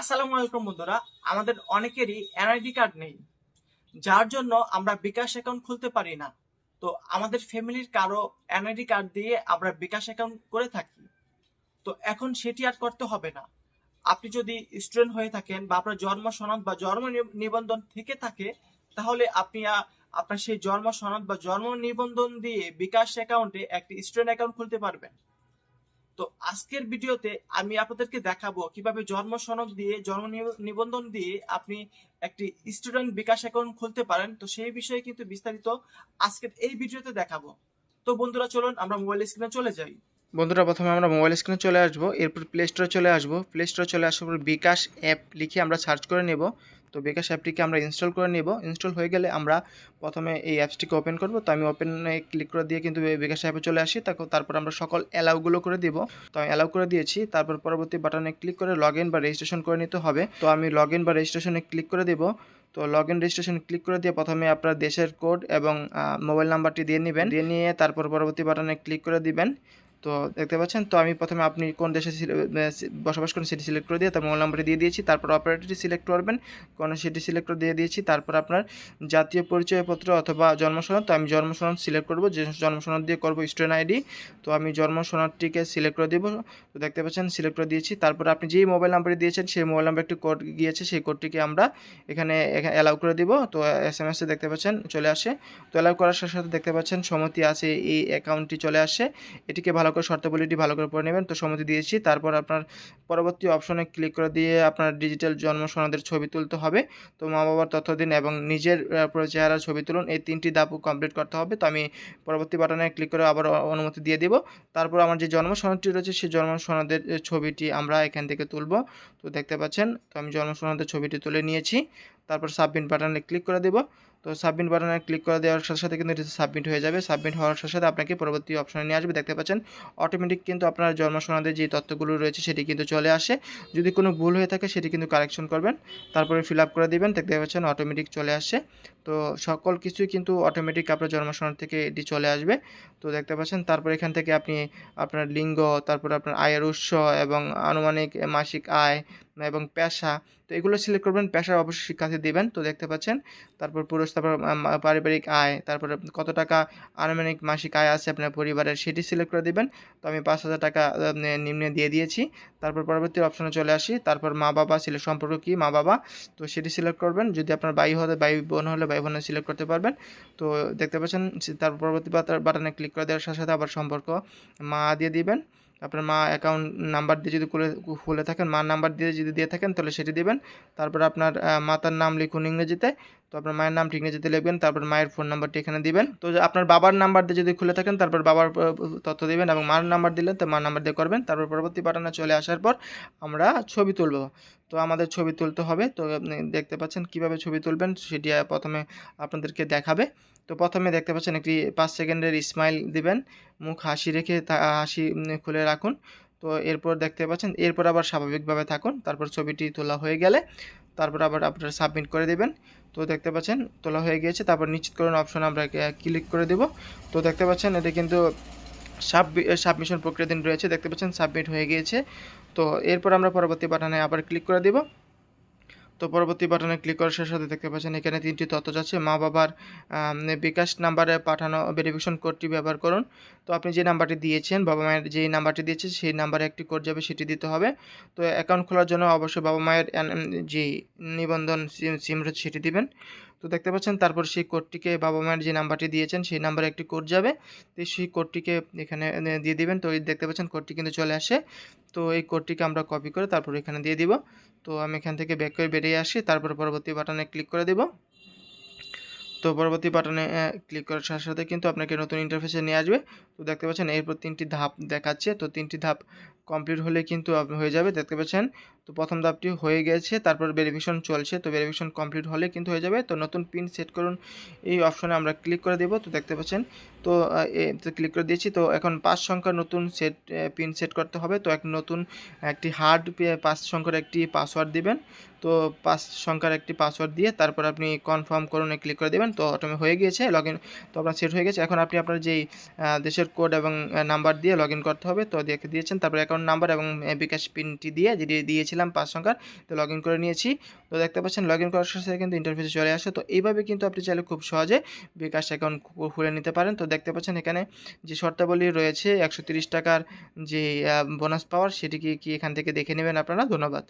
আসসালামু আলাইকুম বন্ধুরা, আমাদের অনেকেরই এনআইডি কার্ড নেই, যার জন্য আমরা বিকাশ অ্যাকাউন্ট খুলতে পারি না। তো আমাদের ফ্যামিলির কারও এনআইডি কার্ড দিয়ে আমরা বিকাশ অ্যাকাউন্ট করে থাকি। তো এখন সেটি আর করতে হবে না। আপনি যদি স্টুডেন্ট হয়ে থাকেন বা আপনার জন্ম সনদ বা জন্ম নিবন্ধন থেকে থাকে, তাহলে আপনি আপনার সেই জন্ম সনদ বা জন্ম নিবন্ধন দিয়ে বিকাশ অ্যাকাউন্টে একটি স্টুডেন্ট অ্যাকাউন্ট খুলতে পারবেন। তো আজকের ভিডিওতে আমি আপনাদেরকে দেখাবো কীভাবে জন্ম সনদ দিয়ে, জন্ম নিবন্ধন দিয়ে আপনি একটি স্টুডেন্ট বিকাশ অ্যাকাউন্ট খুলতে পারেন। তো সেই বিষয়ে কিন্তু বিস্তারিত আজকের এই ভিডিওতে দেখাবো। তো বন্ধুরা, চলুন আমরা মোবাইল স্ক্রিনে চলে যাই। বন্ধুরা, প্রথমে আমরা মোবাইল স্ক্রিনে চলে আসব। এরপর প্লে স্টোরে চলে আসব। প্লে স্টোরে চলে আসার পর বিকাশ অ্যাপ লিখে আমরা সার্চ করে নেব। তো বিকাশ অ্যাপটিকে আমরা ইনস্টল করে নেব। ইনস্টল হয়ে গেলে আমরা প্রথমে এই অ্যাপসটিকে ওপেন করব। তো আমি ওপেনে ক্লিক করে দিয়ে কিন্তু বিকাশ অ্যাপে চলে আসি। তারপর আমরা সকল অ্যালাউগুলো করে দিব। তো আমি অ্যালাউ করে দিয়েছি। তারপর পরবর্তী বাটনে ক্লিক করে লগ বা রেজিস্ট্রেশন করে নিতে হবে। তো আমি লগ বা রেজিস্ট্রেশনে ক্লিক করে দেব। তো লগ ইন রেজিস্ট্রেশন ক্লিক করে দিয়ে প্রথমে আপনার দেশের কোড এবং মোবাইল নাম্বারটি দিয়ে নেবেন। দিয়ে নিয়ে তারপর পরবর্তী বাটনে ক্লিক করে দিবেন। তো দেখতে পাচ্ছেন, তো আমি প্রথমে আপনি কোন দেশে বসবাস করেন সেটি সিলেক্ট করে দিয়ে তার মোবাইল নাম্বারটি দিয়ে দিয়েছি, তারপর অপারেটরটি সিলেক্ট করবেন, কোন সেটি সিলেক্ট করে দিয়ে দিয়েছি, তারপর আপনার জাতীয় পরিচয়পত্র অথবা জন্মসনদ তো আমি জন্মসনদ সিলেক্ট করব, যে জন্মসনদ দিয়ে করব স্টুডেন্ট আইডি তো আমি জন্মসনদটিকে সিলেক্ট করে দেবো, তো দেখতে পাচ্ছেন সিলেক্ট করে দিয়েছি, তারপর আপনি যেই মোবাইল নাম্বারটি দিয়েছেন সেই মোবাইল নাম্বার একটি কোড গিয়েছে, সেই কোডটিকে আমরা এখানে অ্যালাউ করে দিব, তো এস এম এসে দেখতে পাচ্ছেন চলে আসে, তো অ্যালাউ করার সাথে সাথে দেখতে পাচ্ছেন, সম্মতি আছে এই অ্যাকাউন্টটি চলে আসে, এটিকে ভালো করে শর্তাবলীটি ভালো করে পড়ে নেবেন। তো সম্মতি দিয়েছি। তারপর আপনার পরবর্তী অপশনে ক্লিক করে দিয়ে আপনার ডিজিটাল জন্ম সনদের ছবি তুলতে হবে। তো মা বাবার তথ্য দিন এবং নিজের চেহারার ছবি তুলুন। এই তিনটি ধাপও কমপ্লিট করতে হবে। তো আমি পরবর্তী বাটনে ক্লিক করে আবার অনুমতি দিয়ে দিব। তারপর আমার যে জন্ম সনদটি রয়েছে, সেই জন্ম সনদের ছবিটি আমরা এখান থেকে তুলব। তো দেখতে পাচ্ছেন, তো আমি জন্ম সনদের ছবিটি তুলে নিয়েছি। তারপর সাবমিট বাটনে ক্লিক করে দেব। তো সাবমিট বাটনে ক্লিক করে দেওয়ার সাথে সাথে কিন্তু এটি সাবমিট হয়ে যাবে। সাবমিট হওয়ার সাথে সাথে আপনাকে পরবর্তী অপশনে নিয়ে আসবে। দেখতে পাচ্ছেন অটোমেটিক কিন্তু আপনার জন্ম সনদের যে তথ্যগুলো রয়েছে সেটি কিন্তু চলে আসে। যদি কোনো ভুল হয়ে থাকে সেটি কিন্তু কারেকশন করবেন। তারপরে ফিল আপ করে দিবেন। দেখতে পাচ্ছেন অটোমেটিক চলে আসে। তো সকল কিছুই কিন্তু অটোমেটিক আপনার জন্ম সনদ থেকে এটি চলে আসবে। তো দেখতে পাচ্ছেন, তারপর এখান থেকে আপনি আপনার লিঙ্গ, তারপর আপনার আয়ের উৎস এবং আনুমানিক মাসিক আয় এবং পেশা। তো এগুলো সিলেক্ট করবেন পেশা অবশ্যই শিক্ষার্থী দিবেন। তো দেখতে পাচ্ছেন, তারপর পুরুষ, তারপর পারিবারিক আয়, তারপরে কত টাকা আনুমানিক মাসিক আয় আছে আপনার পরিবারের সেটি সিলেক্ট করে দিবেন। তো আমি পাঁচ হাজার টাকা নিম্নে দিয়ে দিয়েছি। তারপর পরবর্তী অপশনে চলে আসি। তারপর মা বাবা সিলেক্ট সম্পর্ক কি? মা বাবা। তো সেটি সিলেক্ট করবেন। যদি আপনার বাই হলে ভাই বোন হলে বাই বোনের সিলেক্ট করতে পারবেন। তো দেখতে পাচ্ছেন তারপর পরবর্তী বাটনে ক্লিক করে দেওয়ার সাথে সাথে আবার সম্পর্ক মা দিয়ে দিবেন। আপনার মা অ্যাকাউন্ট নাম্বার দিয়ে যদি খুলে থাকেন, মার নাম্বার দিয়ে যদি দিয়ে থাকেন, তাহলে সেটি দেবেন। তারপর আপনার মাতার নাম লিখুন ইংরেজিতে। তো আপনার মায়ের নামটি ইংরেজিতে লিখবেন, তারপর মায়ের ফোন নাম্বারটি এখানে দিবেন। তো আপনার বাবার নাম্বার দিয়ে যদি খুলে থাকেন, তারপর বাবার তথ্য দেবেন এবং মার নাম্বার দিলেন, তো মার নাম্বার দিয়ে করবেন। তারপর পরবর্তী বাটনে চলে আসার পর আমরা ছবি তুলব। তো আমাদের ছবি তুলতে হবে। তো আপনি দেখতে পাচ্ছেন কীভাবে ছবি তুলবেন সেটি প্রথমে আপনাদেরকে দেখাবে। তো প্রথমে দেখতে পাচ্ছেন একটি পাঁচ সেকেন্ডের স্মাইল দিবেন। মুখ হাসি রেখে হাসি খুলে রাখুন। তো এরপর দেখতে পাচ্ছেন, এরপর আবার স্বাভাবিকভাবে থাকুন। তারপর ছবিটি তোলা হয়ে গেলে তারপর আবার আপনারা সাবমিট করে দেবেন। তো দেখতে পাচ্ছেন, তোলা হয়ে গিয়েছে। তারপর নিশ্চিত করুন অপশন আমরা ক্লিক করে দেব। তো দেখতে পাচ্ছেন, এটা কিন্তু সাবমিশন প্রক্রিয়াধীন রয়েছে, দেখতে পাচ্ছেন সাবমিট হয়ে গিয়েছে। তো এরপর আমরা পরবর্তী বাটনে আবার ক্লিক করে দেব। তো পরবর্তী বাটনে ক্লিক করার সাথে সাথে দেখতে পাচ্ছেন এখানে তিনটি তথ্য যাচ্ছে। মা বাবার বিকাশ নাম্বারে পাঠানো ভেরিফিকেশন কোডটি ব্যবহার করুন। তো আপনি যে নাম্বারটি দিয়েছেন, বাবা মায়ের যেই নাম্বারটি দিয়েছেন সেই নাম্বারে একটি কোড যাবে, সেটি দিতে হবে। তো অ্যাকাউন্ট খোলার জন্য অবশ্যই বাবা মায়ের যে নিবন্ধন সিম রয়েছে, সেটি দিবেন। তো দেখতে পাচ্ছেন, তারপর সেই কোডটিকে বাবা মায়ের যে নাম্বারটি দিয়েছেন, সেই নাম্বারে একটি কোড যাবে। তো সেই কোডটিকে এখানে দিয়ে দিবেন। তো দেখতে পাচ্ছেন কোডটি কিন্তু চলে আসে। তো এই কোডটিকে আমরা কপি করে তারপর এখানে দিয়ে দিব। তো আমি এখান থেকে ব্যাক করে বেরিয়ে আসি। তারপর পরবর্তী বাটনে ক্লিক করে দেব। তো পরবর্তী বাটনে ক্লিক করার সাথে সাথে কিন্তু আপনাকে নতুন ইন্টারফেসে নিয়ে আসবে। তো দেখতে পাচ্ছেন, এরপর তিনটি ধাপ দেখাচ্ছে। তো তিনটি ধাপ কমপ্লিট হলে কিন্তু হয়ে যাবে। দেখতে পাচ্ছেন তো প্রথম ধাপটি হয়ে গেছে, তারপর ভেরিফিকেশন চলছে, তো ভেরিফিকেশন কমপ্লিট হলে কিন্তু হয়ে যাবে। তো নতুন পিন সেট করুন, এই অপশনে আমরা ক্লিক করে দেব, তো দেখতে পাচ্ছেন। তো ক্লিক করে দিয়েছি, তো এখন পাঁচ সংখ্যার নতুন সেট পিন সেট করতে হবে। তো এক নতুন একটি হার্ড পাঁচ সংখ্যার একটি পাসওয়ার্ড দিবেন। তো পাঁচ সংখ্যার একটি পাসওয়ার্ড দিয়ে তারপর আপনি কনফার্ম করুন ক্লিক করে দেবেন, তো অটোমে হয়ে গিয়েছে লগ তো আপনার সেট হয়ে গেছে। এখন আপনি আপনার যেই দেশের কোড এবং নাম্বার দিয়ে লগ করতে হবে, তো দেখে দিয়েছেন। তারপর অ্যাকাউন্ট নাম্বার এবং বিকাশ পিনটি দিয়ে যেটি দিয়েছিলাম। দিয়েছিলাম পাঁচ সংখ্যার, তো লগ করে নিয়েছি। তো দেখতে পাচ্ছেন লগ ইন করার সাথে কিন্তু ইন্টারফেসে চলে আসে। তো এইভাবে কিন্তু আপনি চাইলে খুব সহজে বিকাশ অ্যাকাউন্ট খুলে নিতে পারেন। তো দেখতে পাচ্ছেন এখানে যে শর্তাবলী রয়েছে, একশো টাকার যে বোনাস পাওয়ার সেটি কি এখান থেকে দেখে নেবেন আপনারা? ধন্যবাদ।